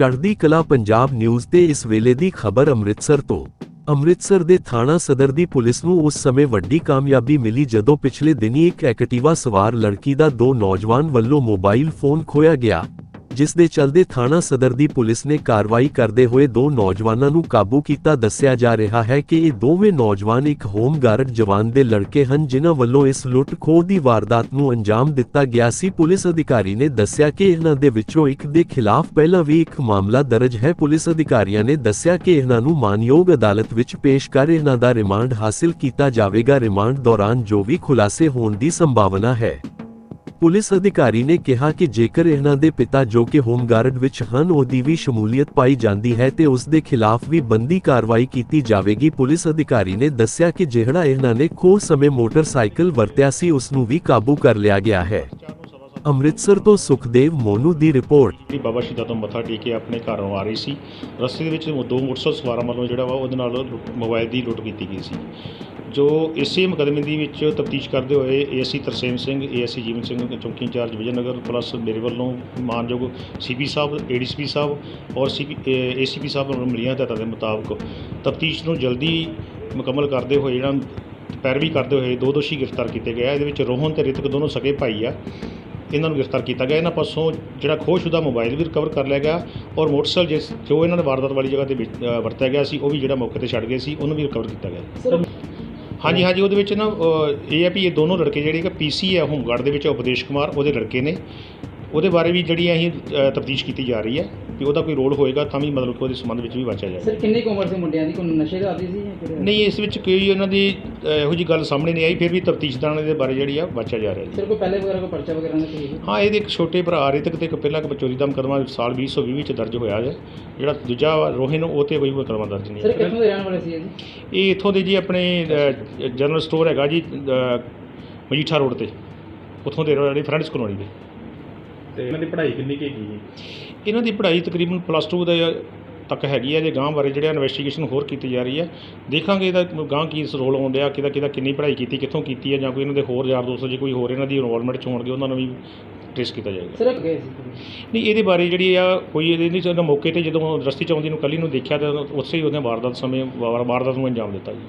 ਚੜ੍ਹਦੀ ਕਲਾ ਪੰਜਾਬ ਨਿਊਜ਼ ਤੇ ਇਸ ਵੇਲੇ ਦੀ ਖਬਰ ਅੰਮ੍ਰਿਤਸਰ ਤੋਂ। ਅੰਮ੍ਰਿਤਸਰ ਦੇ ਥਾਣਾ ਸਦਰ ਦੀ ਪੁਲਿਸ ਨੂੰ ਉਸ ਸਮੇਂ ਵੱਡੀ ਕਾਮਯਾਬੀ ਮਿਲੀ ਜਦੋਂ ਪਿਛਲੇ ਦਿਨੀ ਇੱਕ ਐਕਟਿਵਾ ਸਵਾਰ ਲੜਕੀ ਦਾ ਦੋ ਨੌਜਵਾਨ ਵੱਲੋਂ ਮੋਬਾਈਲ ਫੋਨ ਖੋਇਆ ਗਿਆ। ਜਿਸ ਦੇ ਚਲਦੇ ਥਾਣਾ ਸਦਰ ਦੀ ਪੁਲਿਸ ਨੇ ਕਾਰਵਾਈ ਕਰਦੇ ਹੋਏ ਦੋ ਨੌਜਵਾਨਾਂ ਨੂੰ ਕਾਬੂ ਕੀਤਾ, ਦੱਸਿਆ ਜਾ ਰਿਹਾ ਹੈ ਕਿ ਇਹ ਦੋਵੇਂ ਨੌਜਵਾਨ ਇੱਕ ਹੋਮ ਗਾਰਡ ਜਵਾਨ ਦੇ ਲੜਕੇ ਹਨ, ਜਿਨ੍ਹਾਂ ਵੱਲੋਂ ਇਸ ਲੁੱਟ ਖੋਹ ਦੀ ਵਾਰਦਾਤ ਨੂੰ ਅੰਜਾਮ ਦਿੱਤਾ ਗਿਆ ਸੀ। ਪੁਲਿਸ ਅਧਿਕਾਰੀ ਨੇ ਦੱਸਿਆ ਕਿ ਇਹਨਾਂ ਦੇ ਵਿੱਚੋਂ ਇੱਕ ਦੇ ਖਿਲਾਫ ਪਹਿਲਾਂ ਵੀ ਇੱਕ ਮਾਮਲਾ ਦਰਜ ਹੈ। ਪੁਲਿਸ ਅਧਿਕਾਰੀਆਂ ਨੇ ਦੱਸਿਆ ਕਿ ਇਹਨਾਂ ਨੂੰ ਮਾਨਯੋਗ ਅਦਾਲਤ ਵਿੱਚ ਪੇਸ਼ ਕਰ ਇਹਨਾਂ ਦਾ ਰਿਮਾਂਡ ਹਾਸਿਲ ਕੀਤਾ ਜਾਵੇਗਾ। ਰਿਮਾਂਡ ਦੌਰਾਨ ਜੋ ਵੀ ਖੁਲਾਸੇ ਹੋਣ ਦੀ ਸੰਭਾਵਨਾ ਹੈ। ਪੁਲਿਸ ਅਧਿਕਾਰੀ ਨੇ ਕਿਹਾ ਕਿ ਜੇਕਰ ਇਹਨਾਂ ਦੇ ਪਿਤਾ ਜੋ ਕਿ ਹੋਮਗਾਰਡ ਵਿੱਚ ਹਨ, ਉਹਦੀ ਵੀ ਸ਼ਮੂਲੀਅਤ ਪਾਈ ਜਾਂਦੀ ਹੈ ਤੇ ਉਸ ਦੇ ਖਿਲਾਫ ਵੀ ਬੰਦੀ ਕਾਰਵਾਈ ਕੀਤੀ ਜਾਵੇਗੀ। ਪੁਲਿਸ ਅਧਿਕਾਰੀ ਨੇ ਦੱਸਿਆ ਕਿ ਜਿਹੜਾ ਇਹਨਾਂ ਨੇ ਖੋਹ ਸਮੇਂ ਮੋਟਰਸਾਈਕਲ ਵਰਤਿਆ ਸੀ, ਉਸ ਨੂੰ ਵੀ ਕਾਬੂ ਕਰ ਲਿਆ ਗਿਆ ਹੈ। ਅੰਮ੍ਰਿਤਸਰ ਤੋਂ ਸੁਖਦੇਵ ਮੋਨੂ ਦੀ ਰਿਪੋਰਟ। ਜਿਹੜੀ ਬਾਬਾ ਸ਼ਹੀਦਾਂ ਤੋਂ ਮੱਥਾ ਟੇਕ ਕੇ ਆਪਣੇ ਘਰੋਂ ਆ ਰਹੀ ਸੀ। ਰਸਤੇ ਦੇ ਵਿੱਚ ਦੋ ਮੋਟਰਸਾਈਕਲ ਸਵਾਰਾਂ ਵੱਲੋਂ ਜਿਹੜਾ ਵਾ ਉਹਦੇ ਨਾਲ ਲੁੱਟ- ਮੋਬਾਈਲ ਦੀ ਲੁੱਟ ਕੀਤੀ ਗਈ ਸੀ। ਜੋ ਇਸੇ ਮੁਕੱਦਮੇ ਦੀ ਵਿੱਚ ਤਫਤੀਸ਼ ਕਰਦੇ ਹੋਏ ਏਐਸਸੀ ਤਰਸੇਮ ਸਿੰਘ, ਏਐਸਸੀ ਜੀਵਨ ਸਿੰਘ ਚੌਂਕੀ ਇੰਚਾਰਜ ਵਿਜੇਨਗਰ ਪਲੱਸ ਮੇਰੇ ਵੱਲੋਂ ਮਾਨਯੋਗ ਸੀਪੀ ਸਾਹਿਬ, ਏਡੀਸੀਪੀ ਸਾਹਿਬ ਔਰ ਸੀਪੀ ਏਸੀਪੀ ਸਾਹਿਬ ਨੂੰ ਮਿਲੀਆਂ ਹਦਾਇਤਾਂ ਦੇ ਮੁਤਾਬਕ ਤਫਤੀਸ਼ ਨੂੰ ਜਲਦੀ ਮੁਕੰਮਲ ਕਰਦੇ ਹੋਏ ਜਿਹੜਾ, ਪੈਰਵੀ ਕਰਦੇ ਹੋਏ ਦੋ ਦੋਸ਼ੀ ਗ੍ਰਿਫਤਾਰ ਕੀਤੇ ਗਏ ਆ। ਇਹਦੇ ਵਿੱਚ ਰੋਹਨ ਤੇ ਰਿਤਕ ਦੋਨੋਂ ਸਕੇ ਭਾਈ ਆ। ਇਹਨਾਂ ਨੂੰ ਗ੍ਰਿਫਤਾਰ ਕੀਤਾ ਗਿਆ। ਇਹਨਾਂ ਪਾਸੋਂ ਜਿਹੜਾ ਖੋਹਸ਼ੁਦਾ ਮੋਬਾਈਲ ਵੀ ਰਿਕਵਰ ਕਰ ਲਿਆ ਗਿਆ ਔਰ ਮੋਟਰਸਾਈਕਲ ਜਿਸ ਜੋ ਇਹਨਾਂ ਨੇ ਵਾਰਦਾਤ ਵਾਲੀ ਜਗ੍ਹਾ ਤੇ ਵਰਤਿਆ ਗਿਆ ਸੀ ਉਹ ਵੀ ਜਿਹੜਾ ਮੌਕੇ ਤੇ ਛੱਡ ਗਏ ਸੀ ਉਹਨੂੰ ਵੀ ਰਿਕਵਰ ਕੀਤਾ ਗਿਆ। ਹਾਂਜੀ ਹਾਂਜੀ ਉਹਦੇ ਵਿੱਚ ਨਾ ਇਹ ਹੈ ਵੀ ਇਹ ਦੋਨੋਂ ਲੜਕੇ ਜਿਹੜੇ ਕਿ ਪੀਸੀ ਹੈ ਹੋਮਗਾਰਡ ਦੇ ਵਿੱਚ ਉਪਦੇਸ਼ ਕੁਮਾਰ ਉਹਦੇ ਲੜਕੇ ਨੇ। ਉਹਦੇ ਬਾਰੇ ਵੀ ਜਿਹੜੀ ਅਸੀਂ ਤਫਤੀਸ਼ ਕੀਤੀ ਜਾ ਰਹੀ ਹੈ ਵੀ ਉਹਦਾ ਕੋਈ ਰੋਲ ਹੋਏਗਾ ਤਾਂ ਵੀ ਮਤਲਬ ਕਿ ਉਹਦੇ ਸੰਬੰਧ ਵਿੱਚ ਵੀ ਵਾਚਿਆ ਜਾਏਗਾ। ਸਰ ਕਿੰਨੀ ਕੁ ਉਮਰ ਸੀ ਮੁੰਡਿਆਂ ਦੀ? ਕੋਈ ਨਸ਼ੇ ਦਾ ਆਦੀ ਸੀ ਜਾਂ ਕਿਹੜਾ ਨਹੀਂ ਇਸ ਵਿੱਚ ਕੋਈ ਉਹਨਾਂ ਦੀ ਇਹੋ ਜੀ ਗੱਲ ਸਾਹਮਣੇ ਨਹੀਂ ਆਈ ਫਿਰ ਵੀ ਤਫਤੀਸ਼ਦਾਰਾਂ ਦੇ ਬਾਰੇ ਜਿਹੜੀ ਆ ਵਾਚਿਆ ਜਾ ਰਿਹਾ ਸਰ ਕੋਈ ਪਹਿਲੇ ਵਗੈਰਾ ਕੋਈ ਪਰਚਾ ਵਗੈਰਾ ਨਹੀਂ ਸੀ? ਹਾਂ ਇਹਦੇ ਇੱਕ ਛੋਟੇ ਭਰਾ ਰਿਤਕ ਤੇ ਇੱਕ ਪਹਿਲਾਂ ਇੱਕ ਚੋਰੀ ਦਾ ਮੁਕੱਦਮਾ ਸਾਲ 2020 ਵਿੱਚ ਦਰਜ ਹੋਇਆ ਹੈ ਜਿਹੜਾ ਦੂਜਾ ਰੋਹਿਨ ਉਹ ਤੇ ਕੋਈ ਮੁਕੱਦਮਾ ਦਰਜ ਨਹੀਂ ਸਰ ਕਿੱਥੋਂ ਦੇ ਰਹਿਣ ਵਾਲੇ ਸੀ ਇਹ ਜੀ? ਇਹ ਇੱਥੋਂ ਦੇ ਜੀ ਆਪਣੇ ਜਨਰਲ ਸਟੋਰ ਹੈਗਾ ਜੀ ਮਜੀਠਾ ਰੋਡ ਤੇ। ਉੱਥੋਂ ਦੇ ਰਹਿਣ ਫਰੈਂਡਸ ਕਲੋਨੀ ਦੇ ਤੇ ਇਹਨਾਂ ਦੀ ਪੜ੍ਹਾਈ ਕਿੰਨੀ ਕੁ ਹੈਗੀ ਜੀ ਇਹਨਾਂ ਦੀ ਪੜ੍ਹਾਈ ਤਕਰੀਬਨ ਪਲੱਸ 2 ਦੇ ਤੱਕ ਹੈਗੀ ਹੈ ਜੇ ਗਾਂ ਬਾਰੇ ਜਿਹੜਾ ਇਨਵੈਸਟੀਗੇਸ਼ਨ ਹੋਰ ਕੀਤੀ ਜਾ ਰਹੀ ਹੈ। ਦੇਖਾਂਗੇ ਇਹਦਾ ਗਾਂ ਕੀ ਰੋਲ ਆਉਂਦਿਆ ਕਿਹਦਾ ਕਿਹਦਾ ਕਿੰਨੀ ਪੜ੍ਹਾਈ ਕੀਤੀ ਕਿੱਥੋਂ ਕੀਤੀ ਹੈ ਜਾਂ ਕੋਈ ਇਹਨਾਂ ਦੇ ਹੋਰ ਯਾਰ ਦੋਸਤ ਜੇ ਕੋਈ ਹੋਰ ਇਹਨਾਂ ਦੀ ਇਨਵੋਲਵਮੈਂਟ ਚ ਹੋਣਗੇ ਉਹਨਾਂ ਨੂੰ ਵੀ ਟ੍ਰੇਸ ਕੀਤਾ ਜਾਏਗਾ। ਸਰ ਗਏ ਸੀ ਨਹੀਂ ਇਹਦੇ ਬਾਰੇ ਜਿਹੜੀ ਆ ਕੋਈ ਇਹਦੇ ਨਹੀਂ ਜਦੋਂ ਮੌਕੇ ਤੇ ਜਦੋਂ ਰਸਤੇ ਚ ਆਉਂਦੀ ਨੂੰ ਕੱਲੀ ਨੂੰ ਦੇਖਿਆ ਤਾਂ ਉਸੇ ਹੀ ਉਹਨੇ ਵਾਰਦਾਤ ਸਮੇਂ ਵਾਰ- ਵਾਰਦਾਤ ਨੂੰ ਅੰਜਾਮ ਦਿੱਤਾ ਜੀ।